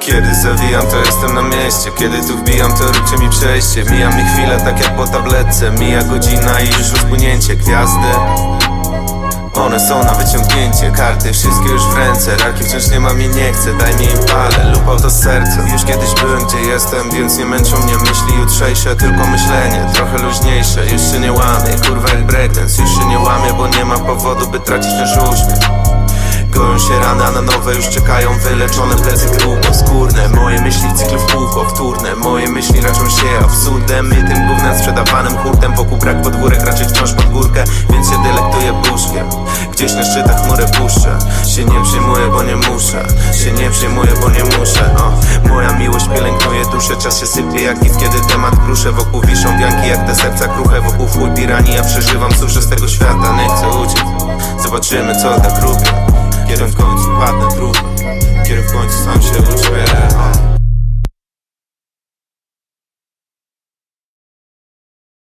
Kiedy zawijam to jestem na mieście. Kiedy tu wbijam to róbcie mi przejście. Mija mi chwila tak jak po tabletce. Mija godzina i już rozpłynięcie Gwiazdy one są na wyciągnięcie, karty wszystkie już w ręce. Rarki wciąż nie mam i nie chcę, daj mi im palę. Lupał to serce, już kiedyś byłem gdzie jestem Więc nie męczą mnie myśli jutrzejsze Tylko myślenie, trochę luźniejsze. Już się nie łamie, kurwa jak breakdance. Już się nie łamie, bo nie ma powodu by tracić nasz uśmiech Goją się rany, a na nowe już czekają wyleczone plecy skórne Moje myśli w cyklu w kółko wtórne. Moje myśli raczą się absurdem I tym gównem sprzedawanym hurtem. Wokół brak podwórek, raczej wciąż pod górkę Więc się delektuję buszkiem Gdzieś na szczytach chmurę puszczę. Się nie przyjmuję, bo nie muszę. Się nie przyjmuję, bo nie muszę o, Moja miłość pielęgnuje duszę Czas się sypie jak nic, kiedy temat kruszę Wokół wiszą wianki jak te serca kruche. Wokół w chuj pirani, ja przeżywam suszę z tego świata. Nie chcę uciec. Zobaczymy co tak robię kiedy w końcu padnę trupem